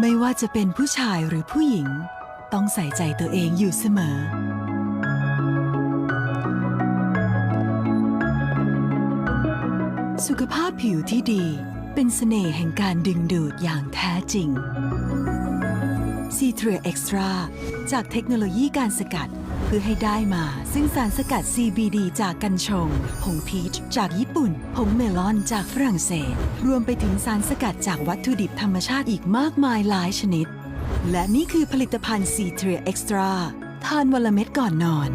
ไม่ว่าจะเป็นผู้ชายหรือผู้หญิง ต้องใส่ใจตัวเองอยู่เสมอ สุขภาพผิวที่ดีเป็นเสน่ห์แห่งการดึงดูดอย่างแท้จริงซีเทรียเอ็กซ์ตร้าจากเทคโนโลยีการสกัด เพื่อให้ได้มา ซึ่งสารสกัด CBD จากกัญชง ผงพีชจากญี่ปุ่น ผงเมลอนจากฝรั่งเศส รวมไปถึงสารสกัดจากวัตถุดิบธรรมชาติอีกมากมายหลายชนิด และนี่คือผลิตภัณฑ์ c t r i a Extra ทานวันละเม็ดก่อนนอน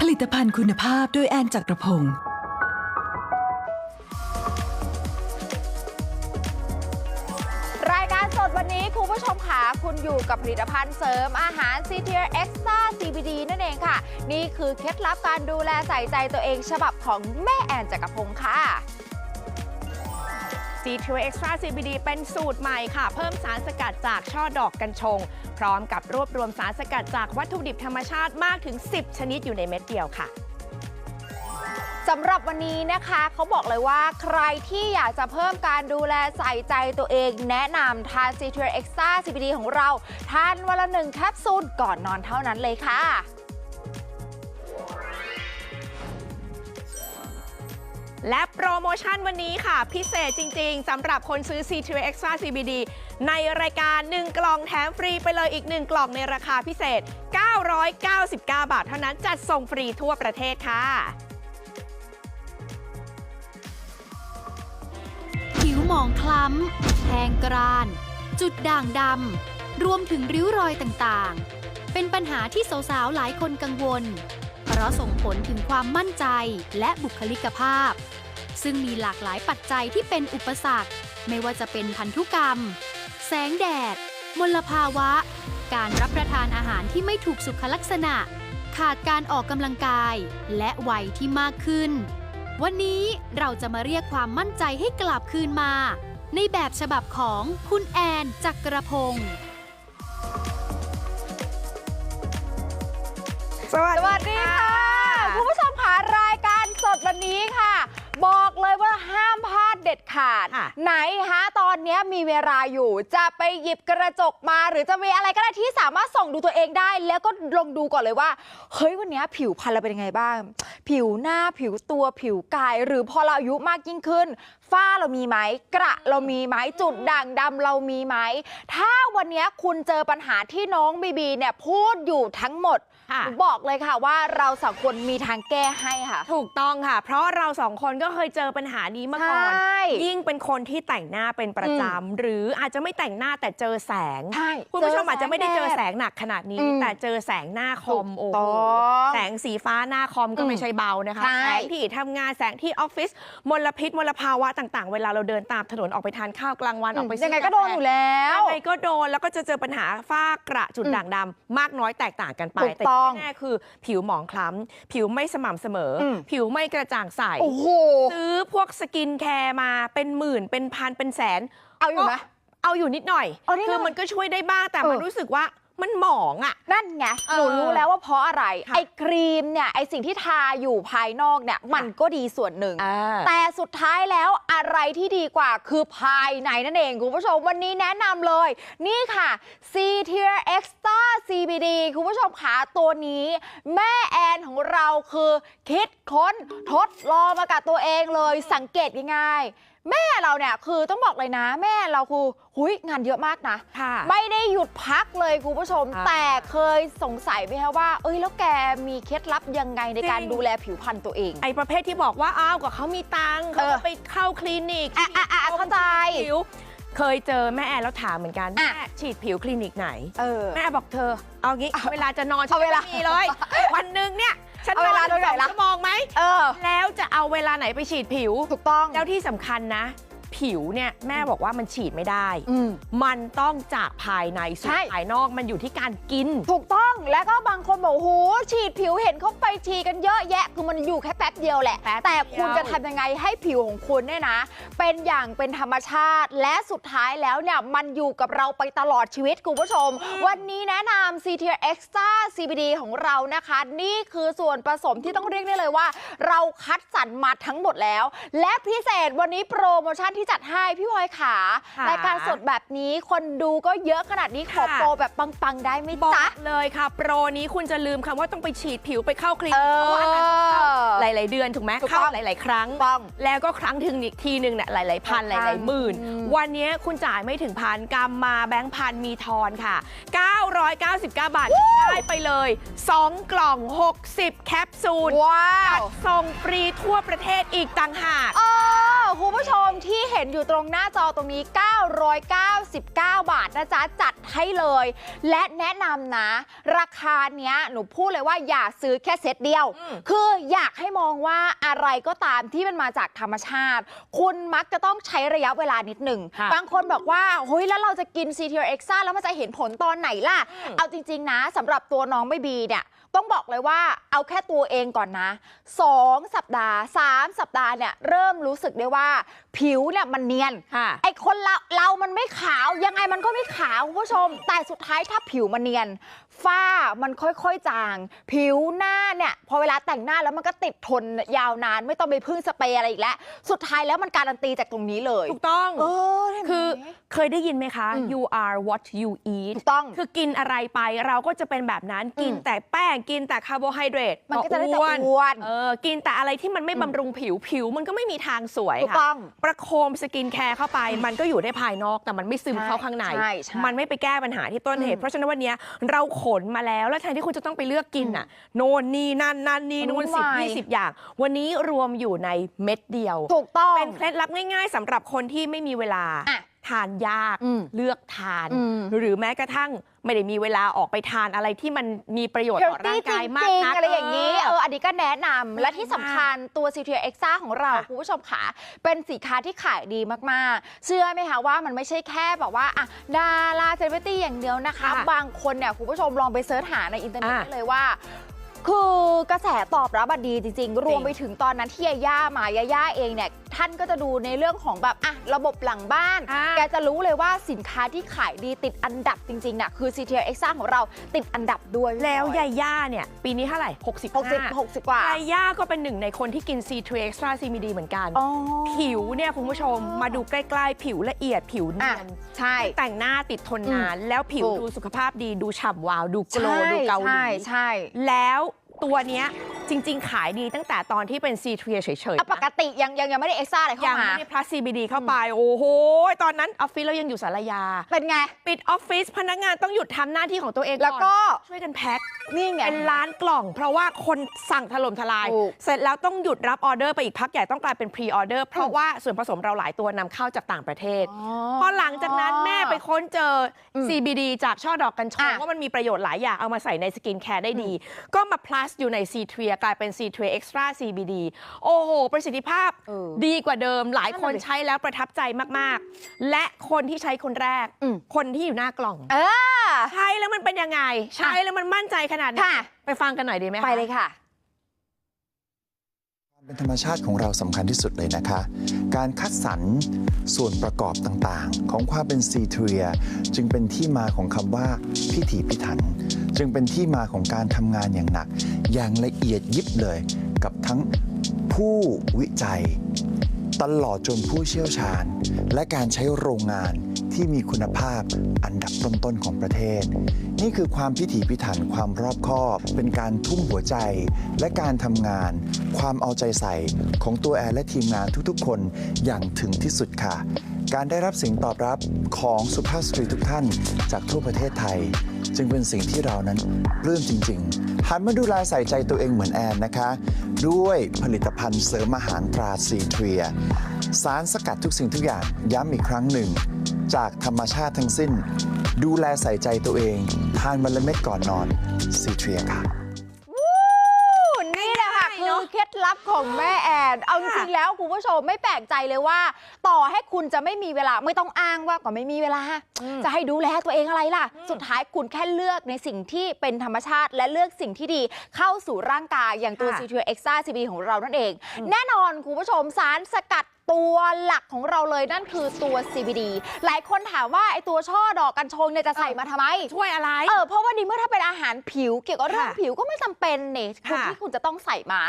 ผลิตภัณฑ์คุณภาพโดยแอนจักรพงศ์ ผู้ชมค่ะคุณอยู่กับผลิตภัณฑ์เสริมอาหาร c t r Extra CBD นั่นเองค่ะ นี่คือเคล็ดลับการดูแลใส่ใจตัวเองฉบับของแม่แอนจักรพงศ์ค่ะ c t r Extra CBD เป็นสูตรใหม่ค่ะ เพิ่มสารสกัดจากช่อดอกกัญชง พร้อมกับรวบรวมสารสกัดจากวัตถุดิบธรรมชาติมากถึง 10 ชนิดอยู่ในเม็ดเดียวค่ะ สำหรับวันนี้นะคะเขาบอกเลยว่าใครที่อยากจะเพิ่มการดูแลใส่ใจตัวเอง แนะนำทาน c t r Extra CBD ของเรา ทานวันละหนึ่งแคปซูลก่อนนอนเท่านั้นเลยค่ะและโปรโมชั่นวันนี้ค่ะ พิเศษจริง ๆสำหรับคนซื้อ c t r Extra CBD ในรายการ 1 กล่องแถมฟรีไปเลยอีก 1 กล่องในราคาพิเศษ 999 บาทเท่านั้นจัดส่งฟรีทั่วประเทศค่ะ มองคล้ำแหงกราน จุดด่างดำ รวมถึงริ้วรอยต่างๆ เป็นปัญหาที่สาวๆ หลายคนกังวล เพราะส่งผลถึงความมั่นใจและบุคลิกภาพ ซึ่งมีหลากหลายปัจจัยที่เป็นอุปสรรค ไม่ว่าจะเป็นพันธุกรรม แสงแดด มลภาวะ การรับประทานอาหารที่ไม่ถูกสุขลักษณะ ขาดการออกกำลังกาย และวัยที่มากขึ้น วันนี้เราจะมาเรียกความมั่นใจให้กลับคืนมา ในแบบฉบับของคุณแอนจักรพงศ์สวัสสวัสดีค่ะ คุณผู้ชมค่ะรายการสดวันนี้ค่ะ บอกเลยว่าห้ามพลาดเด็ดขาดค่ะไหนฮะตอนนี้มีเวลาอยู่ จะไปหยิบกระจกมา หรือจะมีอะไรก็ได้ที่สามารถส่องดูตัวเองได้ แล้วก็ลองดูก่อนเลยว่า เฮ้ยวันนี้ผิวพรรณเราเป็นยังไงบ้าง ผิวหน้าผิวตัวผิวกาย หรือพอเราอายุมากยิ่งขึ้น ฝ้าเรามีไหมกระเรามีไหมจุดด่างดำเรามีไหมถ้าวันนี้คุณเจอปัญหาที่น้องบีบีเนี่ยพูดอยู่ทั้งหมดค่ะ หนูบอกเลยค่ะว่าเราสองคนมีทางแก้ให้ค่ะ ถูกต้องค่ะ เพราะเราสองคนก็เคยเจอปัญหานี้มาก่อน ใช่ยิ่งเป็นคนที่แต่งหน้าเป็นประจำหรืออาจจะไม่แต่งหน้าแต่เจอแสง ใช่คุณผู้ชมอาจจะไม่ได้เจอแสงงหนักขนาดนี้ อืมแต่เจอแสงหน้าคอม ถูกโอ้ต้โหองแสงสีฟ้าหน้าคอมก็อืมไม่ใช่เบานะคะ ใช่ แสงที่ทำงานแสงที่ออฟฟิศมลพิษมลภาวะต่างๆ เวลาเราเดินตามถนนออกไปทานข้าวกลางวันออกไปซื้ยังไงก็โดนอยู่แล้ว ยังไงก็โดนแล้วก็จะเจอปัญหาฝ้ากระจุดอืมด่างดำมากน้อยแตกต่างกันไป ถูกแต่ต้องที่แน่ๆคือผิวหมองคล้ำ ผิวไม่สม่ำเสมออมผิวไม่กระจ่างใสโอ้โหซื้อพวกสกินแคร์มาเป็นหมื่นเป็นพันเป็นแสน เอาอยู่ไหมก็เอาอยู่นิดหน่อยเอานิดหน่คือยอมันก็ช่วยได้บ้างแต่มันเออรู้สึกว่ามันหมองอะ นั่นไงเออหนูรู้แล้วว่าเพราะอะไรค่ะไอ้ครีมเนี่ย ไอ้สิ่งที่ทาอยู่ภายนอกเนี่ย มันก็ดีส่วนหนึ่ง แต่สุดท้ายแล้วอะไรที่ดีกว่าคือภายในนั่นเอง คุณผู้ชมวันนี้แนะนำเลย นี่ค่ะ C Tier Extra CBD คุณผู้ ชมขาตัวนี้ แม่แอนของเราคือ คิดค้นทดลองมากับตัวเองเลยสังเกตง่ายๆ แม่เราเนี่ยคือต้องบอกเลยนะ แม่เราคือหุยงานเยอะมากนะ ค่ะ ไม่ได้หยุดพักเลยคุณผู้ชมค่ะแต่เคยสงสัยไหมคะว่า เอ้ยแล้วแกมีเคล็ดลับยังไงในการจริง ดูแลผิวพรรณตัวเอง ไอ้ประเภทที่บอกว่าอ้าวก็เขามีตังค์เขาเออ ก็ไปเข้าคลินิกอะอะอะเข้าใจ ผิว เคยเจอแม่แอนแล้วถามเหมือนกันอะแม่ฉีดผิวคลินิกไหน เออ แม่บอกเธอ เอางี้เอาเวลาจะนอนฉัเอานเวลาไม่มีเลย วันหนึ่งเนี่ยฉันเอานเวอนลาถึงเท่าไหร่สองล่ะชั่วโมงไหมเออ แล้วจะเอาเวลาไหนไปฉีดผิว ถูกต้อง แล้วที่สำคัญนะ ผิวเนี่ยแม่บอกว่ามันฉีดไม่ได้ อืม มันต้องจากภายในสู่ใช่ ภายนอกมันอยู่ที่การกิน ถูกต้อง แล้วก็บางคนบอกโอ้โหฉีดผิวเห็นเขาไปฉีดกันเยอะแยะ คือมันอยู่แค่แป๊บเดียวแหละแป๊บแต่คุณเดียวจะทำยังไงให้ผิวของคุณเนี่ยนะ เป็นอย่างเป็นธรรมชาติ และสุดท้ายแล้วเนี่ยมันอยู่กับเราไปตลอดชีวิตคุณผู้ชม วันนี้แนะนำ c t r Extra CBD ของเรานะคะ นี่คือส่วนผสมที่ต้องเรียกได้เลยว่า เราคัดสรรมาทั้งหมดแล้ว และพิเศษวันนี้โปรโมชั่นที่จัดให้พี่พลอยขาค่ะรายการสดแบบนี้คนดูก็เยอะขนาดนี้ขอค่ะโปรแบบปังๆ ได้ไหมบอจ๊ะกเลยค่ะโปรนี้คุณจะลืมคำว่าต้องไปฉีดผิวไปเข้าคลินิเอกเพราะว่าอันนั้นเข้าอหลาย ๆ เดือนถูกไหมถูกต้องเข้าหลาย ๆ ครั้งต้องแล้วก็ครั้งถึงอีกทีหนึ่งเนี่ยหลาย ๆ พันหหลายพันลาย ๆ หมื่นอืมวันนี้คุณจ่ายไม่ถึงพันกำมาแบงค์พันมีทอนค่ะ 999 บาทได้ไปเลย 2 กล่อง 60 แคปซูลว้าวส่งฟรีทั่วประเทศอีกต่างหากเออ คุณผู้ชมที่เห็นอยู่ตรงหน้าจอตรงนี้ 999 บาทนะจ๊ะ จัดให้เลย และแนะนำนะ ราคาเนี้ยหนูพูดเลยว่าอย่าซื้อแค่เซตเดียวอืมคืออยากให้มองว่าอะไรก็ตามที่มันมาจากธรรมชาติ คุณมักจะต้องใช้ระยะเวลานิดหนึ่งค่ะบางคนบอกว่าเฮ้ยแล้วเราจะกิน c t r e x a แล้วมันจะเห็นผลตอนไหนล่ะอืมเอาจริง ๆ นะสำหรับตัวน้องไม่บีเนี่ย ต้องบอกเลยว่าเอาแค่ตัวเองก่อนนะ 2 สัปดาห์ 3 สัปดาห์เนี่ยเริ่มรู้สึกได้ว่า ผิวเนี่ยมันเนียนค่ะไอ้คนเราเรามันไม่ขาวยังไงมันก็ไม่ขาวคุณผู้ชม แต่สุดท้ายถ้าผิวมันเนียน ฝ้ามันค่อยๆจาง ผิวหน้าเนี่ย พอเวลาแต่งหน้าแล้วมันก็ติดทนยาวนาน ไม่ต้องไปพึ่งสเปรย์อะไรอีกแล้ว สุดท้ายแล้วมันการันตีจากตรงนี้เลย ถูกต้องเออเห็นไหมคือเคยได้ยินไหมคะอืม you are what you eat ถูกต้อง คือกินอะไรไปเราก็จะเป็นแบบนั้นกินอืมแต่แป้งกินแต่คาร์โบไฮเดรตมันก็จะได้แต่อ้วนเออกินแต่อะไรที่มันไม่อืมบำรุงผิวผิวมันก็ไม่มีทางสวยถูกค่ะต้องประโคมสกินแคร์เข้าไป มันก็อยู่ได้ภายนอกแต่มันไม่ซึมใช่เข้าข้างในใช่ใช่มันไม่ไปแก้ปัญหาที่ต้นเหตุอืมเพราะฉะนั้นวันเนี้ยเราขนมาแล้ว แล้วแทนที่คุณจะต้องไปเลือกกินอะโน่นนี่นั่นนั่นนี่มันนู่วุ่นนสิบวายยี่สิบอย่าง วันนี้รวมอยู่ในเม็ดเดียว ถูกต้อง เป็นเคล็ดลับง่าย ๆสำหรับคนที่ไม่มีเวลาอะ ทานยากอืมเลือกทานอืมหรือแม้กระทั่งไม่ได้มีเวลาออกไปทานอะไรที่มันมีประโยชน์เฮลต่อร่าตี้งจกายมากริงนักๆอะไรอย่างนี้เอออันนี้ก็แนะนำและที่สำคัญตัว c t r e x a ของเราค่ะคุณผู้ชมค่ะ เป็นสินค้าที่ขายดีมากๆ เชื่อไหมคะว่ามันไม่ใช่แค่แบบว่าอะดาราเซเลบริตี้อย่างเดียวนะคะค่ะบางคนเนี่ยคุณผู้ชมลองไปเสิร์ชหาในอินเทอร์เน็ตอะได้เลยว่า คือกระแสตอบรับอะดีจริง ๆ รวมไปถึงตอนนั้นที่ยาย่ามายาย่าเองเนี่ยท่านก็จะดูในเรื่องของแบบอะระบบหลังบ้าน อ่า แกจะรู้เลยว่าสินค้าที่ขายดีติดอันดับจริงๆน่ะคือ c t r e x a ของเราติดอันดับด้วยแล้วยาย่าเนี่ย ปีนี้เท่าไหร่65 60 60 กว่ายาย่าก็เป็นหนึ่งในคนที่กิน C3 Extra CBD เหมือนกัน อ๋อผิวเนี่ยคุณผู้ชมมาดูใกล้ๆ ผิวละเอียดผิวเนีอะยน ใช่ แต่งหน้าติดทนนาน แล้วผิวถูก ดูสุขภาพดีดูฉ่ำวาว ดูโกลว์ดูเกาหลีใช่ใช่ แล้ว ตัวเนี้ยจริง ๆ ขายดีตั้งแต่ตอนที่เป็น C3 เฉยๆอะปนะกติยังยังยังไม่ได้เอ็กซ่าอะไรเข้ายังมาไม่ได้ plus CBD เข้าไป โอ้โห ตอนนั้นออฟฟิศเรายังอยู่สารยา เป็นไง ปิดออฟฟิศพนักงานต้องหยุดทำหน้าที่ของตัวเองแล้วก็อนช่วยกันแพ็ค นี่ไง เป็นล้านกล่อง เพราะว่าคนสั่งถล่มทลาย ถูกเสร็จแล้วต้องหยุดรับออเดอร์ไปอีกพักใหญ่ต้องกลายเป็นพรีออเดอร์เพราะว่าส่วนผสมเราหลายตัวนำเข้าจากต่างประเทศ พอหลังจากนั้นแม่ไปค้นเจออม CBD จากช่อดอกกัญชงอะว่ามันมีประโยชน์หลายอย่างเอามาใส่ในสกินแคร์ได้ดี ก็มา plus อยู่ใน C ทรีกลายเป็น C ทรี Extra CBD โอ้โห ประสิทธิภาพเออดีกว่าเดิมหลายคนนั่นน่ะดิ ใช้แล้วประทับใจมากๆ และคนที่ใช้คนแรก อืม คนที่อยู่หน้ากล่อง เออ ใช้แล้วมันเป็นยังไง ใช้แล้วมันมั่นใจขนาดไหนค่ะ ไปฟังกันหน่อยดีไหมคะไปเลยค่ะความ เป็นธรรมชาติของเราสำคัญที่สุดเลยนะคะ การคัดสรรส่วนประกอบต่างๆ ของความเป็นซีเทรียจึงเป็นที่มาของคำว่าพิถีพิถัน จึงเป็นที่มาของการทำงานอย่างหนัก อย่างละเอียดยิบเลยกับทั้งผู้วิจัย ตลอดจนผู้เชี่ยวชาญ และการใช้โรงงาน ที่มีคุณภาพอันดับต้นๆของประเทศ นี่คือความพิถีพิถันความรอบคอบ เป็นการทุ่มหัวใจ และการทำงาน ความเอาใจใส่ของตัวแอร์และทีมงานทุกๆ คนอย่างถึงที่สุดค่ะ การได้รับสิ่งตอบรับของสุภาพสตรีทุกท่านจากทั่วประเทศไทย จึงเป็นสิ่งที่เรานั้นปลื้มจริง ๆ หันมาดูแลใส่ใจตัวเองเหมือนแอนนะคะ ด้วยผลิตภัณฑ์เสริมอาหารตราซีเทรีย สารสกัดทุกสิ่งทุกอย่างย้ำอีกครั้งหนึ่ง จากธรรมชาติทั้งสิ้น ดูแลใส่ใจตัวเอง ทานวันละเม็ดก่อนนอนซีเทรียค่ะ นี่แหละค่ะง่ายๆคืเนออะคือเคล็ดลับของแม่แอน เอาจริงๆแล้วคุณผู้ชมไม่แปลกใจเลยว่า ต่อให้คุณจะไม่มีเวลาไม่ต้องอ้างว่าก็ไม่มีเวลา อืม จะให้ดูแลตัวเองอะไรล่ะอืมสุดท้ายคุณแค่เลือกในสิ่งที่เป็นธรรมชาติ และเลือกสิ่งที่ดีเข้าสู่ร่างกายอย่างตัว ค่ะ c ี t เอ็กซ่าซีบีของเรานั่นเอง แน่นอนคุณผู้ชมสารสกัดตัวหลักของเราเลยนั่นคือตัว CBD หลายคนถามว่าไอตัวช่อดอกกัญชงเนี่ยจะใส่มาทำไม ช่วยอะไร เออเพราะว่าดีเมื่อถ้าเป็นอาหารผิวเกี่ยวกับเรื่องค่ะผิวก็ไม่จำเป็นเนี่ยคุณค่ะที่คุณจะต้องใส่มา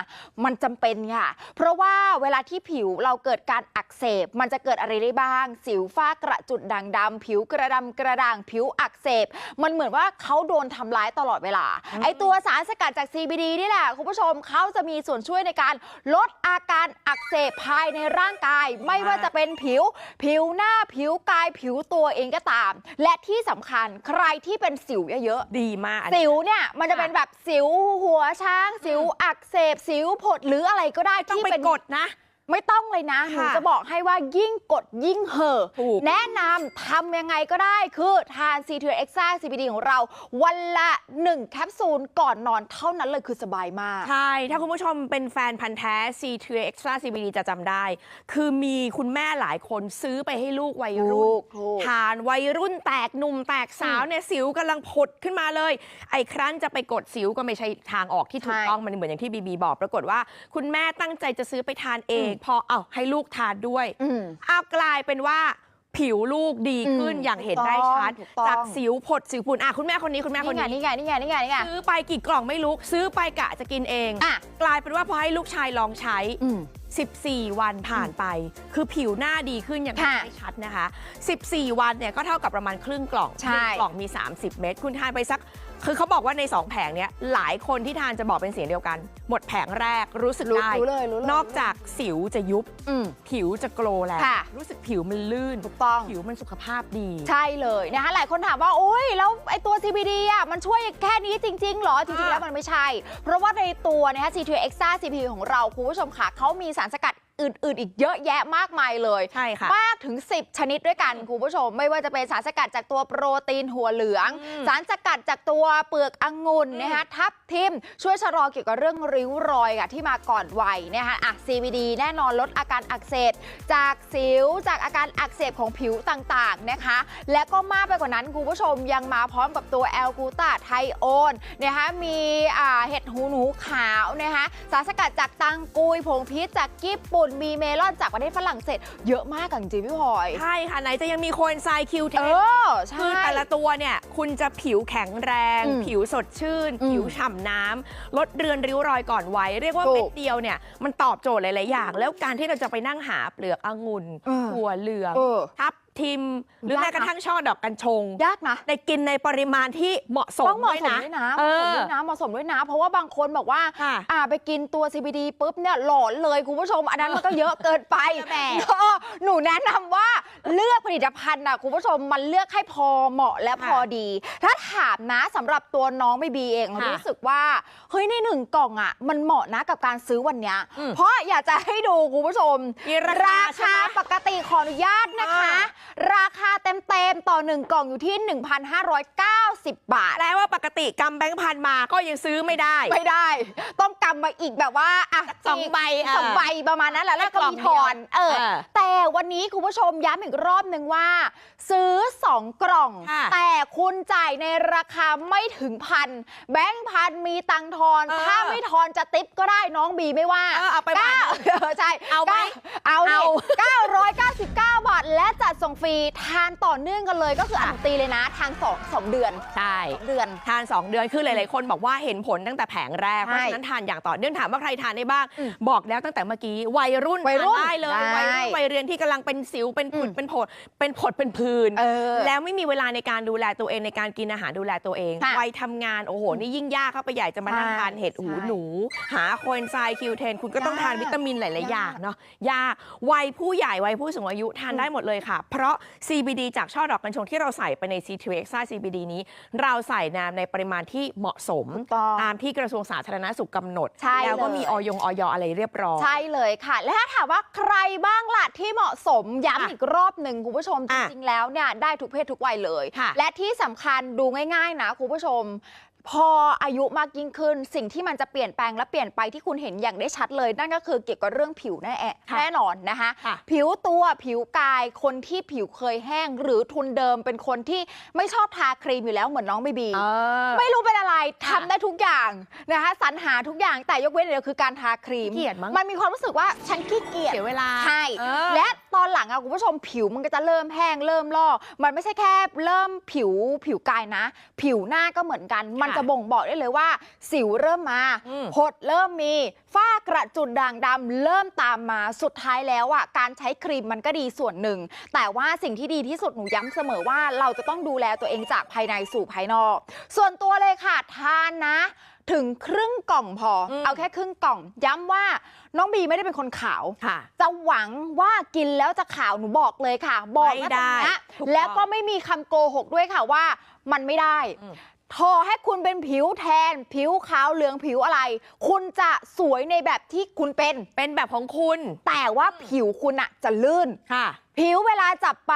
มันจำเป็นค่ะ เพราะว่าเวลาที่ผิวเราเกิดการอักเสบ มันจะเกิดอะไรได้บ้าง สิวฝ้ากระจุดด่างดำผิวกระดำกระด่างผิวอักเสบ มันเหมือนว่าเขาโดนทำร้ายตลอดเวลาไอตัวสารสกัดจาก CBD นี่แหละคุณผู้ชมเขาจะมีส่วนช่วยในการลดอาการอักเสบภายในร่างกายไม่ว่าจะเป็นผิว ผิวหน้าผิวกายผิวตัวเองก็ตาม และที่สำคัญใครที่เป็นสิวเยอะๆดีมากอันสินี้วเนี่ยมันจะเป็นแบบสิวหัวช้าง สิวอักเสบสิวผดหรืออะไรก็ได้ต้องที่ไปเป็นกดนะ ไม่ต้องเลยนะหนูค่ะจะบอกให้ว่ายิ่งกดยิ่งเห่อะถูกแนะนำทำยังไงก็ได้คือทานซีเทอร์เอ็กซ่าซีบีดีของเรา วันละ 1 แคปซูลก่อนนอนเท่านั้นเลยคือสบายมาก ใช่ ถ้าคุณผู้ชมเป็นแฟนพันธ์แท้ C 3 Extra CBD จะจำได้ คือมีคุณแม่หลายคนซื้อไปให้ลูกวัยรุ่ถูนกถูกทานวัยรุ่นแตกหนุ่มแตกสาวเนี่ยสิวกำลังผดขึ้นมาเลย ไอ้ครั้นจะไปกดสิวก็ไม่ใช่ทางออกที่ถูกใช่ต้องมันเหมือนอย่างที่บีบีบอก ปรากฏว่า คุณแม่ตั้งใจจะซื้อไปทานเองพอเอาให้ลูกทานด้วยอืมเอากลายเป็นว่าผิวลูกดีขึ้นอืมอย่างเห็นได้ชัดถูกต้องจากสิวผดสิวปุ่นอะคุณแม่คนนี้คุณแม่คนนี่ไงนี้นี่ไงนี่ไงนี่ไงนี่ไงซื้อไปกี่กล่องไม่รู้ซื้อไปกะจะกินเองอะกลายเป็นว่าพอให้ลูกชายลองใช้อืม 14 วันผ่านไป คือผิวหน้าดีขึ้นอย่างค่ะไม่ชัดนะคะ 14 วันเนี่ยก็เท่ากับประมาณครึ่งกล่องใช่หนึ่งกล่องมี 30 เม็ดคุณทานไปสัก คือเขาบอกว่าใน 2 แผงเนี้ยหลายคนที่ทานจะบอกเป็นเสียงเดียวกัน หมดแผงแรกรู้สึกรู้ได้ รู้เลยรู้เลยนอกจากสิวจะยุบ อืม ผิวจะโกลว์แล้ว ค่ะ รู้สึกผิวมันลื่น ถูกต้อง ผิวมันสุขภาพดี ใช่เลยนะคะหลายคนถามว่าโอ้ยแล้วไอตัว CBD อะมันช่วยแค่นี้จริง ๆ เหรอ จริง ๆ แล้วมันไม่ใช่ เพราะว่าในตัวนะคะ C2 Extra CP ของเรา คุณผู้ชมค่ะเขามีสารสกัด อื่น ๆ อีกเยอะแยะมากมายเลยใช่ค่ะมากถึง 10 ชนิดด้วยกันคุณผู้ชม ไม่ว่าจะเป็นสารสกัดจากตัวโปรตีนหัวเหลืองอืมสารสกัดจากตัวเปลือกองุ่นนะคะทับทิม ช่วยชะลอเกี่ยวกับเรื่องริ้วรอยค่ะที่มาก่อนวัยนะคะอะ CBD แน่นอนลดอาการอักเสบจากสิวจากอาการอักเสบของผิวต่างๆนะคะ และก็มากไปกว่านั้นคุณผู้ชมยังมาพร้อมกับตัวแอลกูตาไทโอนนะคะมีอ่าเห็ดหูหนูขาวนะคะสารสกัดจากตังกุยผงพีชจากญี่ปุ่นมีเมลอนจากประเทศฝรั่งเศสเยอะมากอะจริงๆพี่พลอย ใช่ค่ะไหนจะยังมีโคเอนไซม์คิวเทเอนอใช่ คือแต่ละตัวเนี่ยคุณจะผิวแข็งแรง อืมผิวสดชื่น อืมผิวฉ่ำน้ำลดเรือนริ้วรอยก่อนวัยเรียกว่าถูกเม็ดเดียวเนี่ยมันตอบโจทย์หลาย ๆ อย่าง แล้วการที่เราจะไปนั่งหาเปลือกองุ่นเออ ถั่วเหลือง เออ ทับ ทิม หรือยากนะแม้กระทั่งช่อดอกกัญชง ยากนะในกินในปริมาณที่เหมาะสมต้องเหมาะด้วยสมนะด้วยนะเหเอมาะสมอด้วยนะเหมาะสมด้วยนะ เพราะว่าบางคนบอกว่าค่ะอ่าไปกินตัว CBD ปุ๊บเนี่ยหลอนเลยคุณผู้ชม อันนั้นมันก็เยอะเกินไปแหมเออหนูแนะนำว่าเลือกผลิตภัณฑ์นะคุณผู้ชมมันเลือกให้พอเหมาะและพอดี ถ้าถามนะสำหรับตัวน้องไม่บีเองค่ะรู้สึกว่าเฮ้ยในหนึ่งกล่องอะ มันเหมาะนะกับการซื้อวันเนี้ยอืมเพราะอยากจะให้ดูคุณผู้ชมมีราคาใช่ไหมปกติขออนุญาตนะคะอ่าราคาเต็มๆต่อหนึ่งกล่องอยู่ที่ 1,590 บาท แปลว่าปกติกำแบงค์พันมาก็ยังซื้อไม่ได้ ไม่ได้ ต้องกำมาอีกแบบว่าอะสองใบอะสองใบประมาณนั้นแหละแล้วก็กล่องมีเดีทยวอนเออ เออแต่วันนี้คุณผู้ชมย้ำอีกรอบหนึ่งว่า ซื้อ 2 กล่อง ค่ะแต่คุณจ่ายในราคาไม่ถึงพันแบงค์พันมีตังค์ทอน เออ ถ้าไม่ทอนจะติปก็ได้น้องบีไม่ว่า เออเอาไปเก้าบาทหนึ่งเออใช่เอาไหมก้เอาเอา999 บาท และจัดส่งฟรีทานต่อเนื่องกันเลยก็คืออันตีเลยนะ ทางสองสองเดือนใช่สองเดือนทาน 2 เดือนคือหลายๆคนบอกว่าเห็นผลตั้งแต่แผงแรกใช่เพราะฉะนั้นทานอย่างต่อเนื่องถามว่าใครทานได้บ้างอืมบอกแล้วตั้งแต่เมื่อกี้วัยรุ่นวัยรุ่นทานได้เลยได้วัยรุ่นวัยเรียนที่กำลังเป็นสิวเป็นผุดอืมเป็นผดเป็นผดเป็นพื้นเออแล้วไม่มีเวลาในการดูแลตัวเองในการกินอาหารดูแลตัวเองค่ะวัยทำงานโอ้โหนี่ยิ่งยากเข้าไปใหญ่จะมานั่งใช่ทานเห็ดหูใช่หนู หาโคเอนไซม์คิวเทนคุณก็ต้องยากทานวิตามินหลายๆยากอย่างเนาะยากวัยผู้ใหญ่วัยผู้สูงอายุทานได้หมดเลยค่ะเพราะ CBD จากช่อดอกกัญชงที่เราใส่ไปใน C2 Extra CBD นี้ เราใส่ในในปริมาณที่เหมาะสมถูกต้องตามที่กระทรวงสาธารณสุขกำหนดใช่แล้วก็เลยมีออยงออยอะไรเรียบร้อย ใช่เลยค่ะ และถ้าถามว่าใครบ้างล่ะที่เหมาะสมอะย้ำอีกรอบหนึ่งคุณผู้ชมจอะริงๆแล้วเนี่ยได้ทุกเพศทุกวัยเลยค่ะและที่สำคัญดูง่ายๆนะคุณผู้ชม พออายุมากยิ่งขึ้น สิ่งที่มันจะเปลี่ยนแปลงและเปลี่ยนไปที่คุณเห็นอย่างได้ชัดเลย นั่นก็คือเกี่ยวกับเรื่องผิวแน่ค่ะแน่นอนนะคะค่ะผิวตัวผิวกายคนที่ผิวเคยแห้ง หรือทุนเดิมเป็นคนที่ไม่ชอบทาครีมอยู่แล้วเหมือนน้องบีบีเออไม่รู้เป็นอะไรทำค่ะได้ทุกอย่างนะคะสรรหาทุกอย่างแต่ยกเว้นอย่างเดียวคือการทาครีมขี้เกียจมั้งมันมีความรู้สึกว่าฉันขี้เกียจเสียเวลาใช่เออและตอนหลังอะคุณผู้ชมผิวมันก็จะเริ่มแห้งเริ่มลอกมันไม่ใช่แค่เริ่มผิวผิวกายนะ ผิวหน้าก็เหมือนกันมันจะบ่งบอกได้เลยว่า สิวเริ่มมาอืมผดเริ่มมีฝ้ากระจุดด่างดำเริ่มตามมาสุดท้ายแล้วอะการใช้ครีมมันก็ดีส่วนหนึ่ง แต่ว่าสิ่งที่ดีที่สุดหนูย้ำเสมอว่าเราจะต้องดูแลตัวเองจากภายในสู่ภายนอก ส่วนตัวเลยค่ะทานนะถึงครึ่งกล่องพออมเอาแค่ครึ่งกล่อง ย้ำว่าน้องบีไม่ได้เป็นคนขาวค่ะจะหวังว่ากินแล้วจะขาวหนูบอกเลยค่ะ บอกไม่นะตรงเนี้ยได้ถูกต้องแล้วก็ไม่มีคำโกหกด้วยค่ะว่ามันไม่ได้อืม ทอให้คุณเป็นผิวแทน ผิวขาวเหลืองผิวอะไร คุณจะสวยในแบบที่คุณเป็น เป็นแบบของคุณ แต่ว่าผิวคุณอะจะลื่นค่ะ ผิวเวลาจับไป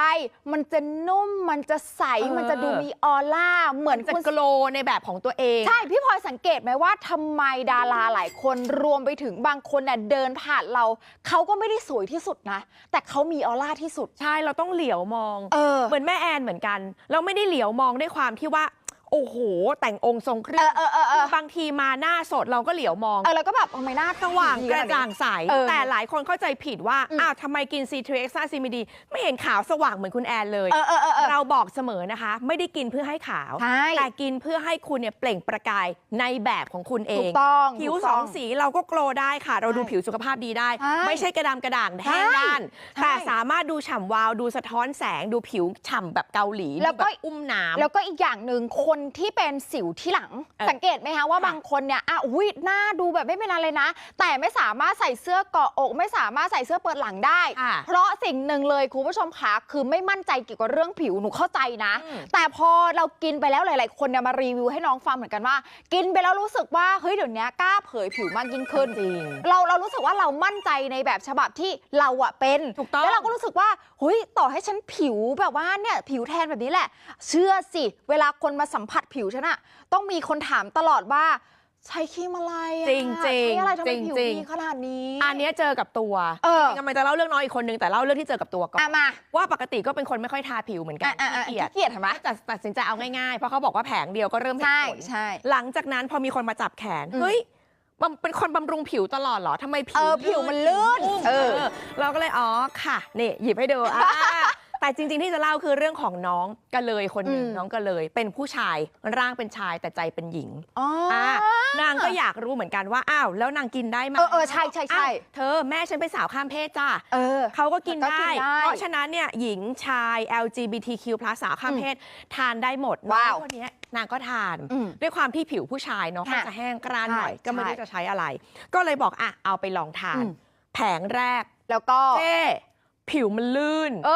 มันจะนุ่มมันจะใสเออ มันจะดูมีออร่า เหมือนจะคุณ โกลในแบบของตัวเอง ใช่ พี่พลอยสังเกตไหมว่าทำไมดาราหลายคนรวมไปถึงบางคนน่ะเดินผ่านเรา เขาก็ไม่ได้สวยที่สุดนะ แต่เขามีออร่าที่สุด ใช่เราต้องเหลียวมอง เออ เหมือนแม่แอนเหมือนกัน เราไม่ได้เหลียวมองด้วยความที่ว่า โอ้โห แต่งองค์ทรงเครื่เอองอเออเออเออบางทีมาหน้าสดเราก็เหลียวมองเออแล้วก็แบบทำไมหน้าสว่างดีกระขนดนี้จ่างใสเออแต่หลายคนเข้าใจผิดว่าอืมอ้าวทำไมกิน C3 Extra CBD ไม่เห็นขาวสว่างเหมือนคุณแอนเลยเออเออเออเออเราบอกเสมอนะคะ ไม่ได้กินเพื่อให้ขาวใช่แต่กินเพื่อให้คุณเนี่ยเปล่งประกายในแบบของคุณเอถูงกต้องผิวถูกสต้องสีเราก็โกลได้ค่ะ เราดูใช่ผิวสุขภาพดีได้ใช่ไม่ใช่กระดำกระด่างแห้งใช่ด้านใช่แต่สามารถดูฉ่ำวาวดูสะท้อนแสงดูผิวฉ่ำแบบเกาหลีแล้วก็ดูบบอุ้มน้ำแล้วก็อีกอย่างหนึ่งคนที่เป็นสิวที่หลังเออสังเกตไหมคะว่าค่ะบางคนเนี่ยอะอุ้ยหน้าดูแบบไม่เป็นอะไรเลยนะ แต่ไม่สามารถใส่เสื้อเกาะอก ไม่สามารถใส่เสื้อเปิดหลังได้ค่ะเพราะสิ่งหนึ่งเลยคุณผู้ชมคะคือไม่มั่นใจเกี่ยวกับเรื่องผิวหนูเข้าใจนะอืมแต่พอเรากินไปแล้วหลาย ๆ คนเนี่ยมารีวิวให้น้องฟังเหมือนกันว่า กินไปแล้วรู้สึกว่าเฮ้ยเดี๋ยวนี้กล้าเผยผิวมากยิ่งขึ้นจริงเราเรารู้สึกว่าเรามั่นใจในแบบฉบับที่เราอะเป็นถูกต้องแล้วเราก็รู้สึกว่าเฮ้ยต่อให้ฉันผิวแบบว่าเนี่ยผิวแทนแบบนี้แหละ เชื่อสิ เวลาคนมาสัมผัสผิวฉันอะต้องมีคนถามตลอดว่าใช้ครีมอะไรอะจริงๆใช้อะไรทำไมจริงๆผิวดีขนาดนี้ อันเนี้ยเจอกับตัวเออจริงๆกำลังจะเล่าเรื่องน้องอีกคนนึงแต่เล่าเรื่องที่เจอกับตัวก่อนอะมาว่าปกติก็เป็นคนไม่ค่อยทาผิวเหมือนกัอะนอะอะขี้เกียจขี้เกียจเห็นไหมตัดตัดสินใจเอาง่ายๆเพราะเขาบอกว่าแผงเดียวก็เริ่มเห็นใช่ผลใช่ หลังจากนั้นพอมีคนมาจับแขนอืมเฮ้ยมันเป็นคนบำรุงผิวตลอดเหรอทำไมผิเอวอผิวมันลื่นผิวนุ่มเอเออ อ เราก็เลยอ๋อค่ะนี่หยิบให้ดูอ่า แต่จริงๆที่จะเล่าคือเรื่องของน้องกะเลยคนหนึ่งอืม น้องกะเลย เป็นผู้ชายร่างเป็นชายแต่ใจเป็นหญิงอ๋อออ่านางก็อยากรู้เหมือนกันว่าอ้าวแล้วนางกินได้ไหมเออเออใช่ใช่ใช่ อ้าวเธอแม่ฉันเป็นสาวข้ามเพศจ้า เออ เขาก็กินก็ได้กินได้เพราะฉะนั้นเนี่ยหญิงชาย LGBTQ+ สาวข้ามเพศทานได้หมดว้าวน้องคนเนี้ยนางก็ทาน อืมด้วยความที่ผิวผู้ชายเนาะค่ะก็จะแห้งกร้านหน่อย ใช่ก็ไม่ใช่ รู้จะใช้อะไร ก็เลยบอกอะเอาไปลองทานอืมแผงแรกแล้วก็ เจ้ ผิวมันลื่น เอ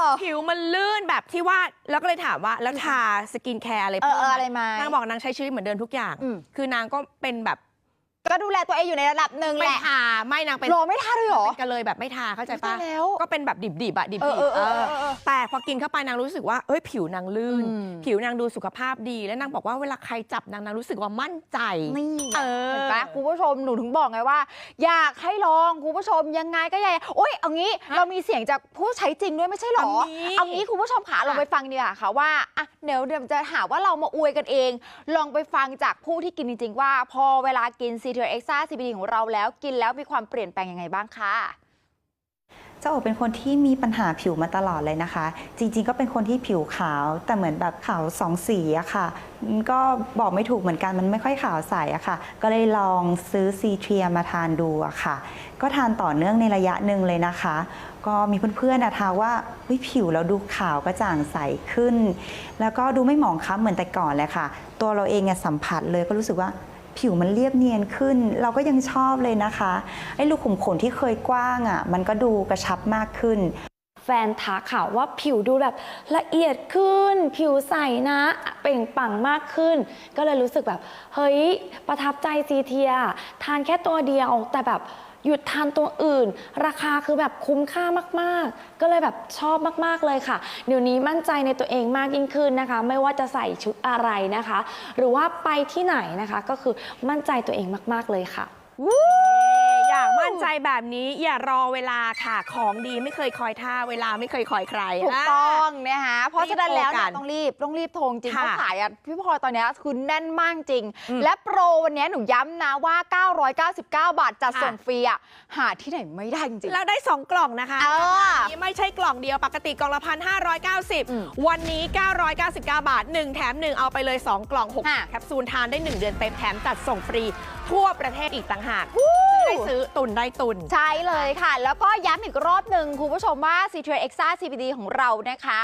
อ ผิวมันลื่นแบบที่ว่าแล้วก็เลยถามว่าแล้วทาสกินแคร์อะไรเออพิ่มเอออะไรไหมนางบอกนางใช้ชีวิตเหมือนเดิมทุกอย่าง อืม คือนางก็เป็นแบบ ก็ดูแลตัวเองอยู่ในระดับหนึ่งแหไม่ละทาไม่นางเป็นรอไม่ทันเลยเหรอ เป็นกันเลยแบบไม่ทาเข้าใจปะตายแล้วก็เป็นแบบดิบๆอะดิบเออๆเออเออเออเออ แต่พอกินเข้าไปนางรู้สึกว่าเอ้ยผิวนางลื่น อืม ผิวนางดูสุขภาพดีแล้วนางบอกว่าเวลาใครจับนางนางรู้สึกว่ามั่นใจ นี่เออ เห็นปะคุณผู้ชมหนูถึงบอกไงว่า อยากให้ลองคุณผู้ชมยังไงก็ยังไงโอ้ยเอางี้เรามีเสียงจากผู้ใช้จริงด้วยไม่ใช่หรอเอามีเอางี้คุณผู้ชมค่ะลองไปฟังดีกว่าค่ะว่าอะเดี๋ยวเดี๋ยวจะหาว่าเรามาอวยกันเอง ลองไปฟังจากผู้ที่กินจริง ๆ ว่า พอเวลากินซีเทอร์เอ็กซ่าซีบีดีของเราแล้วกินแล้วมีความเปลี่ยนแปลงยังไงบ้างคะเจ้าโอเป็นคนที่มีปัญหาผิวมาตลอดเลยนะคะ จริงๆ ก็เป็นคนที่ผิวขาว แต่เหมือนแบบขาวสองสีอะค่ะ ก็บอกไม่ถูกเหมือนกันมันไม่ค่อยขาวใสอะค่ะ ก็เลยลองซื้อซีเทียมาทานดูอะค่ะ ก็ทานต่อเนื่องในระยะหนึ่งเลยนะคะ ก็มีเพื่อนๆอะทาว่าผิวเราดูขาวกระจ่างใสขึ้น แล้วก็ดูไม่หมองคล้ำเหมือนแต่ก่อนเลยค่ะ ตัวเราเองเนี่ยสัมผัสเลยก็รู้สึกว่า ผิวมันเรียบเนียนขึ้น เราก็ยังชอบเลยนะคะไอ้รูขุมขนที่เคยกว้างอะ่ะมันก็ดูกระชับมากขึ้น แฟนทักค่ะว่าผิวดูแบบละเอียดขึ้น ผิวใสนะเปล่งปลั่งมากขึ้น ก็เลยรู้สึกแบบ เฮ้ย ประทับใจซีเทีย ทานแค่ตัวเดียวแต่แบบ หยุดทานตัวอื่น ราคาคือแบบคุ้มค่ามากๆ ก็เลยแบบชอบมากๆเลยค่ะ เดี๋ยวนี้มั่นใจในตัวเองมากยิ่งขึ้นนะคะ ไม่ว่าจะใส่ชุดอะไรนะคะ หรือว่าไปที่ไหนนะคะก็คือมั่นใจตัวเองมากๆเลยค่ะ อยากมั่นใจแบบนี้อย่ารอเวลาค่ะ ของดีไม่เคยคอยท่าเวลาไม่เคยคอยใคร ถูกต้องนะคะเพราะฉะนั้นแล้วรีบโทรกัเนี่ยนต้องรีบต้องรีบโทรจริงค่ะเขาขายอะพี่พลอยตอนเนี้ยคือแน่นมากจริงอืมและโปรวันเนี้ยหนูย้ำนะว่า 999 บาทจะค่ะส่งฟรีอะหาที่ไหนไม่ได้จริงแล้วได้ 2 กล่องนะคะเออนี่ไม่ใช่กล่องเดียวปกติกล่องละพันห้าร้อยเก้าสิบอืมวันนี้ 999 บาท 1 แถม 1 เอาไปเลย 2 กล่องค่ะ6แคปซูลทานได้ 1 เดือนเต็มแถมจัดส่งฟรีทั่วประเทศอีกต่างหากซื้อได้ซื้อตุนได้ตุน ใช่เลยค่ะ แล้วก็ย้ำอีกรอบหนึ่งคุณผู้ชมว่า c t r a Extra CBD ของเรานะคะ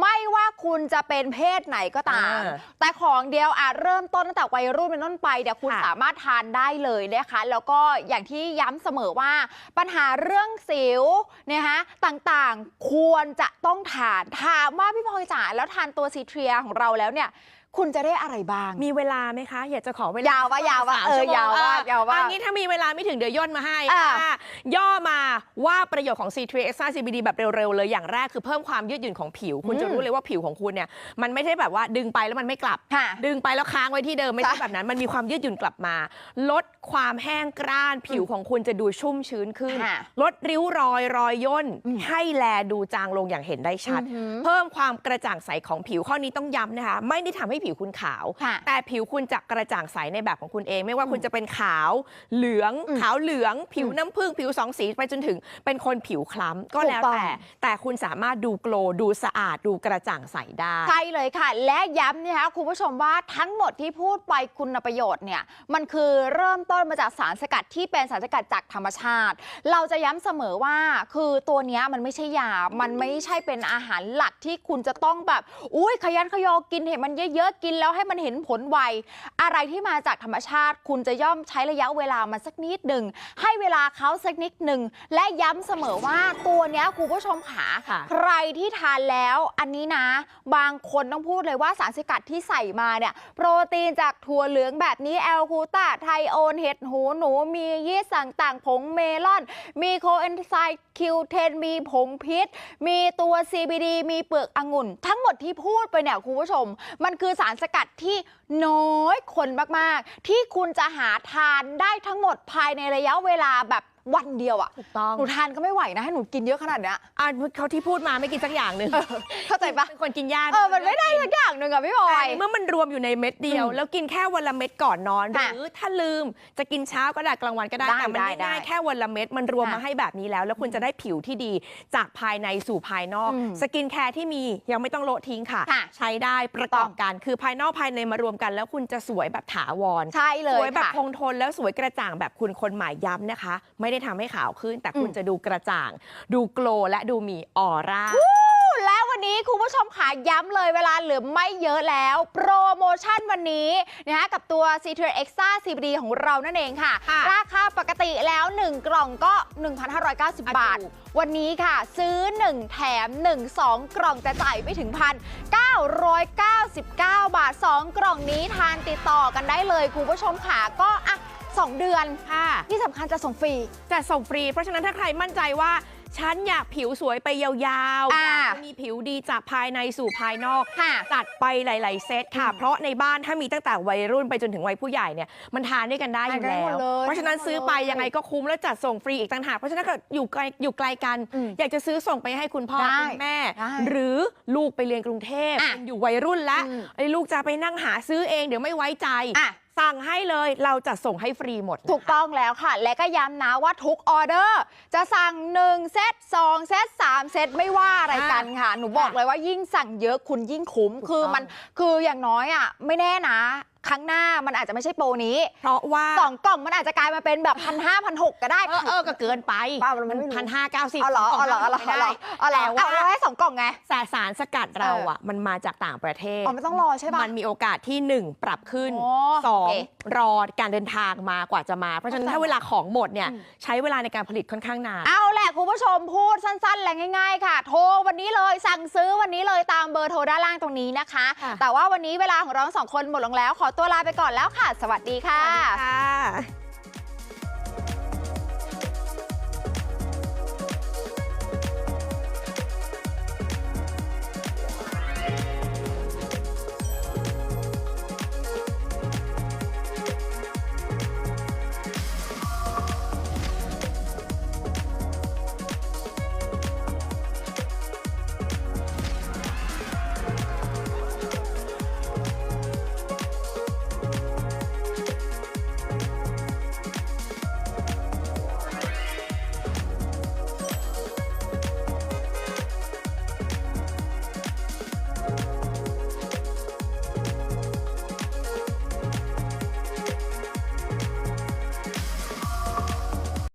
ไม่ว่าคุณจะเป็นเพศไหนก็ตามเออแต่ของเดียวอาจเริ่มต้นตั้งแต่วัยรุ่นเป็นต้นไปเดี๋ยวคุณค่ะสามารถทานได้เลยนะคะ แล้วก็อย่างที่ย้ำเสมอว่าปัญหาเรื่องสิวนะคะต่างๆควรจะต้องทานถามว่าพี่พลอยจ๋าแล้วทานตัวซีเทรียของเราแล้วเนี่ย คุณจะได้อะไรบ้าง มีเวลาไหมคะ อยากจะขอเวลายาวปะยาวปะสมเออชั่โมงยาวมากเออยาวมากอันนี้ถ้ามีเวลาไม่ถึงเดี๋ยวย่นมาให้อ่าอะย่อมาว่าประโยชน์ของ C3 Extra CBD แบบเร็วๆเลยอย่างแรกคือเพิ่มความยืดหยุ่นของผิว คุณจะรู้เลยว่าผิวของคุณเนี่ยมันไม่ใช่แบบว่าดึงไปแล้วมันไม่กลับค่ะดึงไปแล้วค้างไว้ที่เดิมไม่ใช่ใช่แบบนั้น มันมีความยืดหยุ่นกลับมา ลดความแห้งกร้าน ผิวของคุณจะดูชุ่มชื้นขึ้นค่ะลดริ้วรอยรอยย่นอืมให้แลดูจางลงอย่างเห็นได้ชัดอือหือเพิ่มความกระจ่างใสของผิวข้อนี้ต้องย้ำนะคะ ไม่ได้ทำให้ผิวคุณขาวค่ะแต่ผิวคุณจะกระจ่างใสในแบบของคุณเอง ไม่ว่าคุณจะเป็นขาวเหลืองอืมขาวเหลือง ผิวอืมน้ำผึ้งผิวสองสีไปจนถึงเป็นคนผิวคล้ำก็แล้วถูกต้องแต่ แต่คุณสามารถดูโกลว์ดูสะอาดดูกระจ่างใสได้ใช่เลยค่ะ และย้ำนะคะคุณผู้ชมว่าทั้งหมดที่พูดไปคุณประโยชน์เนี่ยมันคือเริ่มต้นมาจากสารสกัดที่เป็นสารสกัดจากธรรมชาติ เราจะย้ำเสมอว่าคือตัวเนี้ยมันไม่ใช่ยา มันไม่ใช่เป็นอาหารหลักที่คุณจะต้องแบบ อุ้ยขยันขยอกินเห็นมันเยอะๆกินแล้วให้มันเห็นผลไว อะไรที่มาจากธรรมชาติ คุณจะย่อมใช้ระยะเวลามันสักนิดหนึ่ง ให้เวลาเขาสักนิดหนึ่ง และย้ำเสมอว่าตัวเนี้ยคุณผู้ชมขาค่ะใครที่ทานแล้วอันนี้นะ บางคนต้องพูดเลยว่าสารสกัดที่ใส่มาเนี่ยโปรตีนจากถั่วเหลืองแบบนี้แอลคูตาไทโอนเห็ดหูหนูมียีสต์ต่างๆผงเมลอน มีโคเอนไซม์คิวเทนมีผงพิษ มีตัว CBD มีเปลือกองุ่น ทั้งหมดที่พูดไปเนี่ยคุณผู้ชม มันคือสารสกัดที่น้อยคนมากๆ ที่คุณจะหาทานได้ทั้งหมดภายในระยะเวลาแบบ วันเดียวอะถูกต้องหนูทานก็ไม่ไหวนะให้หนูกินเยอะขนาดเนี้ยอะเขาที่พูดมาไม่กินสักอย่างหนึ่งเข้าใจปะเป็นคนกินยาเออมันไม่ได้สักอย่างหนึ่งอะพี่บอแต่ยเมื่อมันรวมอยู่ในเม็ดเดียวอืมแล้วกินแค่วันละเม็ดก่อนนอนหค่ะรือถ้าลืมจะกินเช้าก็ได้กลางวันก็ได้ได้แต่มันได้ง่ายได้ๆแค่วันละเม็ดมันรวมค่ะมาให้แบบนี้แล้ว แล้วคุณจะได้ผิวที่ดีจากภายในสู่ภายนอกอืมสกินแคร์ที่มียังไม่ต้องโละทิ้งค่ะค่ะ ใช้ได้ประกอบกันคือภายนอกภายในมารวมกัน แล้วคุณจะสวยแบบถาวรใช่เลสยวยแบบค่ะคงทนแล้วสวยกระจ่างแบบคุณคนหมายย้ำนะคะ ไม่ได้ทำให้ขาวขึ้น แต่คุณอืมจะดูกระจ่าง ดูโกลว์และดูมีออร่าและวันนี้คุณผู้ชมขาย้ำเลยเวลาเหลือไม่เยอะแล้ว โปรโมชั่นวันนี้นะคะกับตัว c t r a Extra CBD ของเรานั่นเองค่ะค่ะ ราคาปกติแล้ว 1 กล่องก็ 1,590 บาทถูกวันนี้ค่ะ ซื้อ 1 แถม 1 2 กล่องจะจ่ายไม่ถึงพัน999 บาท 2 กล่องนี้ทานติดต่อกันได้เลยคุณผู้ชมขาก็อะ 2 เดือน ค่ะ ที่สำคัญจะส่งฟรี จะส่งฟรี เพราะฉะนั้นถ้าใครมั่นใจว่า ฉันอยากผิวสวยไปยาวๆอ่าอยากจะมีผิวดีจากภายในสู่ภายนอกค่ะจัดไปหลาย ๆ เซตค่ะอืมเพราะในบ้านถ้ามีตั้งแต่วัยรุ่นไปจนถึงวัยผู้ใหญ่เนี่ยมันทานด้วยกันได้อยู่ทานได้แล้หมว ดเลยเพราะฉะนั้นซื้อไปทานได้หมดเลยยังไงก็คุ้มแล้วจัดส่งฟรีอีกต่างหากเพราะฉะนั้นก็อยู่ไกลอยู่ไกลกัน อืมอยากจะซื้อส่งไปให้คุณพ่อได้คุณแม่ ได้หรือลูกไปเรียนกรุงเทพอะเป็นอยู่วัยรุ่นแล้วอืม ไอ้ลูกจะไปนั่งหาซื้อเองเดี๋ยวไม่ไว้ใจ อะ สั่งให้เลยเราจะส่งให้ฟรีหมดนะคะถูกต้องแล้วค่ะ และก็ย้ำนะว่าทุกออเดอร์ จะสั่ง 1 เซต2 เซต3 เซตไม่ว่าอะไรกันค่ะ หนูบอกเลยว่ายิ่งสั่งเยอะคุณยิ่งคุ้มถูกคือต้องมันคืออย่างน้อยอะไม่แน่นะ ครั้งหน้ามันอาจจะไม่ใช่โปรนี้ เพราะว่าสองกล่องมันอาจจะกลายมาเป็นแบบพันห้าพันหกก็ได้เออก็เกินไปมันพันห้าเก้าสิบอ๋อเหรออ๋อเหรอเอาหรอเอาหรอ๋อแล้วว่าให้สองกล่องไงสารสารสกัดเราอะ มันมาจากต่างประเทศอ๋อไม่ต้องรอใช่ป่ะมันมีโอกาสที่หนึ่งปรับขึ้นสองรอการเดินทางมากว่าจะมา เพราะฉะนั้นถ้าเวลาของหมดเนี่ยใช้เวลาในการผลิตค่อนข้างนานเอาแหละคุณผู้ชมพูดสั้นๆและง่าย ๆ ค่ะ โทรวันนี้เลยสั่งซื้อวันนี้เลยตามเบอร์โทรด้านล่างตรงนี้นะคะ แต่ว่าวันนี้เวลาของเราสองคนหมดลงแล้วขอตัวลาไปก่อนแล้วค่ะ สวัสดีค่ะสวัสดีค่ะ